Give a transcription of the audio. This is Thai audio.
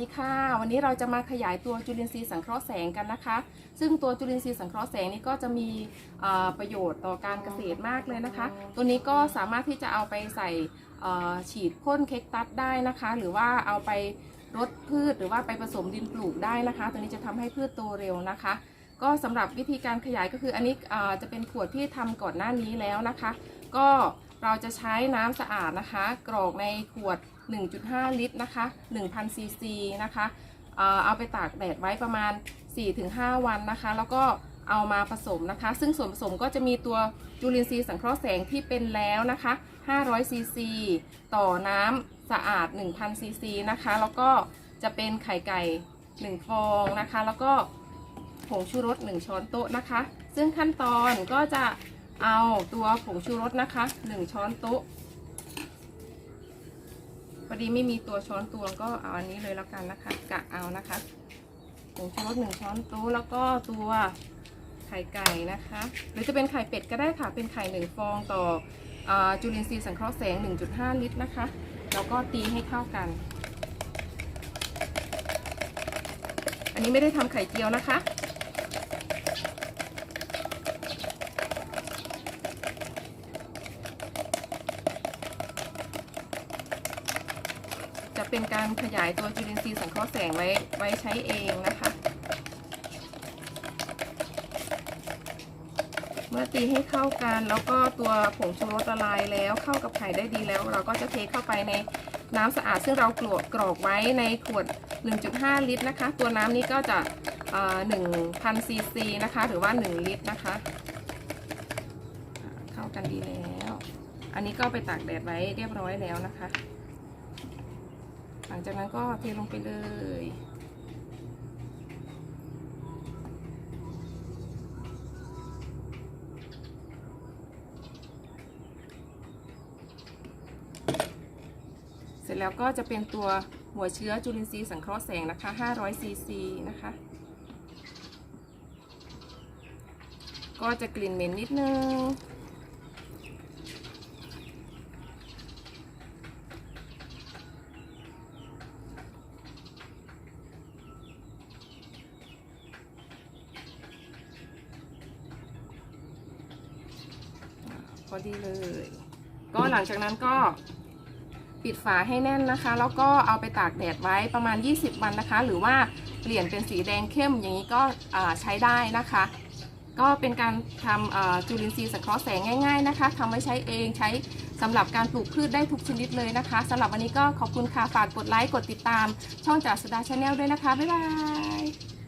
สวัสดีค่ะวันนี้เราจะมาขยายตัวจุลินทรีย์สังเคราะห์แสงกันนะคะ ซึ่งตัวจุลินทรีย์สังเคราะห์แสงนี้ก็จะมีประโยชน์ต่อการเกษตรมากเลยนะคะ ตัวนี้ก็สามารถที่จะเอาไปใส่ฉีดพ่นเค้กตัสได้นะคะ หรือว่าเอาไปรดพืชหรือว่าไปผสมดินปลูกได้นะคะ ตัวนี้จะทำให้พืชโตเร็วนะคะ ก็สำหรับวิธีการขยายก็คืออันนี้จะเป็นขวดที่ทำก่อนหน้านี้แล้วนะคะ ก็ เราจะใช้น้ำสะอาดนะคะ กรอกในขวด 1.5 ลิตรนะคะ1,000ซีซีนะคะเอาไปตากแดดไว้ประมาณ 4-5 วันนะคะ แล้วก็เอามาผสมนะคะ ซึ่งส่วนผสมก็จะมีตัวจุลินทรีย์สังเคราะห์แสงที่เป็นแล้วนะคะ 500ซีซีต่อน้ำสะอาด 1,000ซีซีนะคะ แล้วก็จะเป็นไข่ไก่ 1 ฟองนะคะ แล้วก็ผงชูรส 1 ช้อนโต๊ะนะคะ ซึ่งขั้นตอนก็จะ เอาตัวผงชูรสนะคะ1ช้อนโต๊ะพอดีไม่มีตัวช้อนตวงก็เอาอันนี้เลยแล้วกันนะคะ กะเอานะคะผงชูรสหนึ่งช้อนโต๊ะแล้วก็ตัวไข่ไก่นะคะ หรือจะเป็นไข่เป็ดก็ได้ค่ะ เป็นไข่หนึ่งฟองต่ออจุลินทรีย์สังเคราะห์แสง 1.5 ลิตรนะคะ แล้วก็ตีให้เข้ากัน อันนี้ไม่ได้ทำไข่เจียวนะคะ จะเป็นการขยายตัวจุลินทรีย์สังเคราะห์แสงไว้ไว้ใช้เองนะคะ เมื่อตีให้เข้ากันแล้วก็ตัวผงชูรสละลายแล้วเข้ากับไข่ได้ดีแล้ว เราก็จะเทเข้าไปในน้ำสะอาด ซึ่งเรากรอกกรอกไว้ในขวด 1.5 ลิตรนะคะ ตัวน้ำนี้ก็จะ1,000ซีซีนะคะ หรือว่า 1 ลิตรนะคะ เข้ากันดีแล้ว อันนี้ก็ไปตากแดดไว้เรียบร้อยแล้วนะคะ หลังจากนั้นก็เทลงไปเลย เสร็จแล้วก็จะเป็นตัวหัวเชื้อจุลินทรีย์สังเคราะห์แสงนะคะ 500ซีซีนะคะ ก็จะกลิ่นเหม็นนิดนึง พอดีเลย ก็หลังจากนั้นก็ปิดฝาให้แน่นนะคะ แล้วก็เอาไปตากแดดไว้ประมาณ 20 วันนะคะ หรือว่าเปลี่ยนเป็นสีแดงเข้มอย่างนี้ก็ใช้ได้นะคะ ก็เป็นการทำจุลินทรีย์สังเคราะห์แสงง่าย ๆนะคะทำไว้ใช้เองใช้สำหรับการปลูกพืชได้ทุกชนิดเลยนะคะสำหรับวันนี้ก็ขอบคุณค่ะฝากกดไลค์กดติดตาม ช่องจากสดาชาแนลด้วยนะคะ บ๊ายบาย